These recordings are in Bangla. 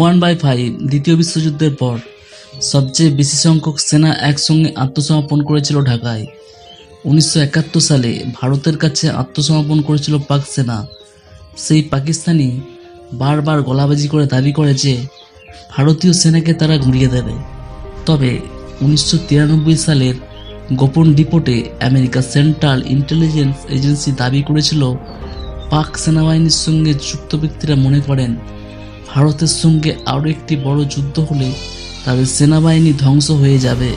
ওয়ান বাই ফাইভ দ্বিতীয় বিশ্বযুদ্ধের পর সবচেয়ে বেশি সংখ্যক সেনা একসঙ্গে আত্মসমর্পণ করেছিল ঢাকায়। উনিশশো একাত্তর সালে ভারতের কাছে আত্মসমর্পণ করেছিল পাক সেনা। সেই পাকিস্তানি বারবার গলাবাজি করে দাবি করে যে ভারতীয় সেনাকে তারা ঘুরিয়ে দেবে। তবে উনিশশো তিরানব্বই সালের গোপন রিপোর্টে আমেরিকা সেন্ট্রাল ইন্টেলিজেন্স এজেন্সি দাবি করেছিল, পাক সেনাবাহিনীর সঙ্গে যুক্ত ব্যক্তিরা মনে করেন ভারতের সঙ্গে আরও একটি বড় যুদ্ধ হলে তাদের সেনাবাহিনী ধ্বংস হয়ে যাবে।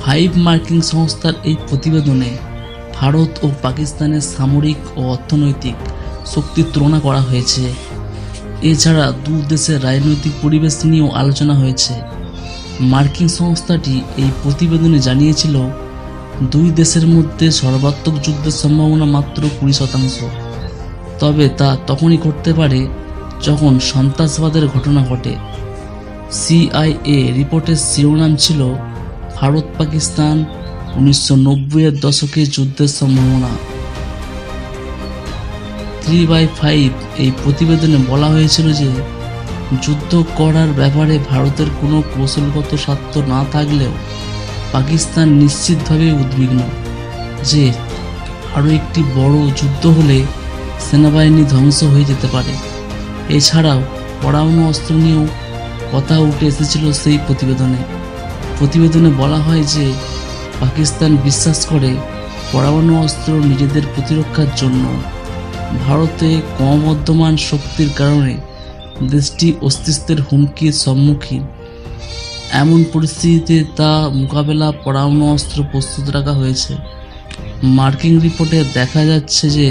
ফাইভ মার্কিং সংস্থার এই প্রতিবেদনে ভারত ও পাকিস্তানের সামরিক ও অর্থনৈতিক শক্তির তুলনা করা হয়েছে। এছাড়া দু দেশের রাজনৈতিক পরিবেশ নিয়েও আলোচনা হয়েছে। মার্কিন সংস্থাটি এই প্রতিবেদনে জানিয়েছিল, দুই দেশের মধ্যে সর্বাত্মক যুদ্ধের সম্ভাবনা মাত্র কুড়ি শতাংশ। তবে তা তখনই ঘটতে পারে যখন সন্ত্রাসবাদের ঘটনা ঘটে। সিআইএ রিপোর্টের শিরোনাম ছিল, ভারত পাকিস্তান উনিশশো নব্বইয়ের দশকে যুদ্ধের সম্ভাবনা। থ্রি বাই ফাইভ এই প্রতিবেদনে বলা হয়েছিল যে, যুদ্ধ করার ব্যাপারে ভারতের কোনো কৌশলগত স্বার্থ না থাকলেও পাকিস্তান নিশ্চিতভাবে উদ্বিগ্ন যে, আরও একটি বড় যুদ্ধ হলে সেনাবাহিনী ধ্বংস হয়ে যেতে পারে। এছাড়াও পরমাণু অস্ত্র নিয়েও কথা উঠে এসেছিল সেই প্রতিবেদনে। প্রতিবেদনে বলা হয় যে পাকিস্তান বিশ্বাস করে পরমাণু অস্ত্র নিজেদের প্রতিরক্ষার জন্য ভারতে ক্রমবর্ধমান শক্তির কারণে দেশটি অস্তিত্বের হুমকির সম্মুখীন। এমন পরিস্থিতিতে তা মোকাবেলা পরমাণু অস্ত্র প্রস্তুত রাখা হয়েছে। মার্কিন রিপোর্টে দেখা যাচ্ছে যে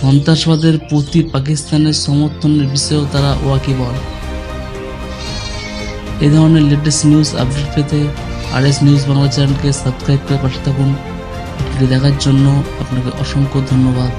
সন্ত্রাসবাদের প্রতি পাকিস্তানের সমর্থনের বিষয়েও তারা ওয়াকিবল এ ধরনের লেটেস্ট নিউজ আপডেট পেতে আর এস নিউজ বাংলা চ্যানেলকে সাবস্ক্রাইব করে পাশে থাকুন। দেখার জন্য আপনাকে অসংখ্য ধন্যবাদ।